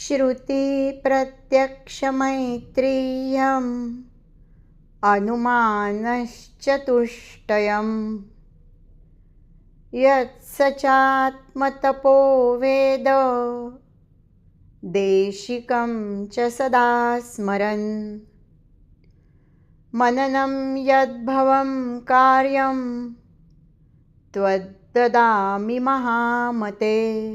श्रुतिप्रत्यक्षमैत्रीयम् अनुमानश्चतुष्टयम्। यत्सचात्मतपो वेद देशिकं च सदा स्मरन्। मननं यद्भवं कार्यं त्वद्ददामि महामते।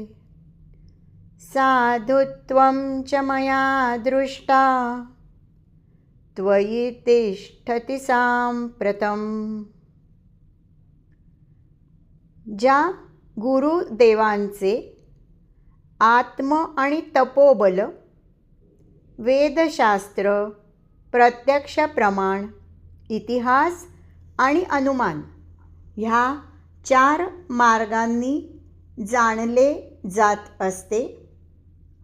साधुत्वं च मया दृष्टा। त्वयि तिष्ठति साम्प्रतम् ज्या गुरुदेवांचे आत्म आणि तपोबल वेदशास्त्र प्रत्यक्ष प्रमाण इतिहास आणि अनुमान ह्या चार मार्गांनी जाणले जात असते.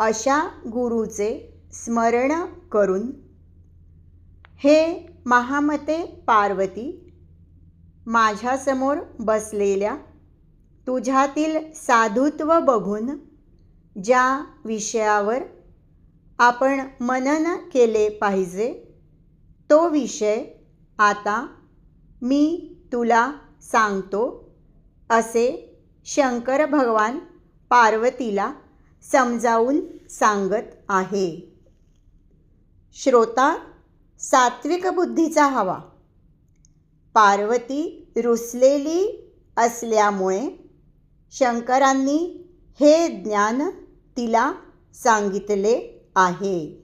अशा गुरुचे स्मरण करून. हे महामते पार्वती माझ्यासमोर बसलेल्या तुझ्यातील साधुत्व बघून ज्या विषयावर आपण मनन केले पाहिजे तो विषय आता मी तुला सांगतो असे शंकर भगवान पार्वतीला समजावून सांगत आहे. श्रोता सात्विक बुद्धीचा हवा. पार्वती रुसलेली असल्यामुळे शंकरांनी हे ज्ञान तिला सांगितले आहे.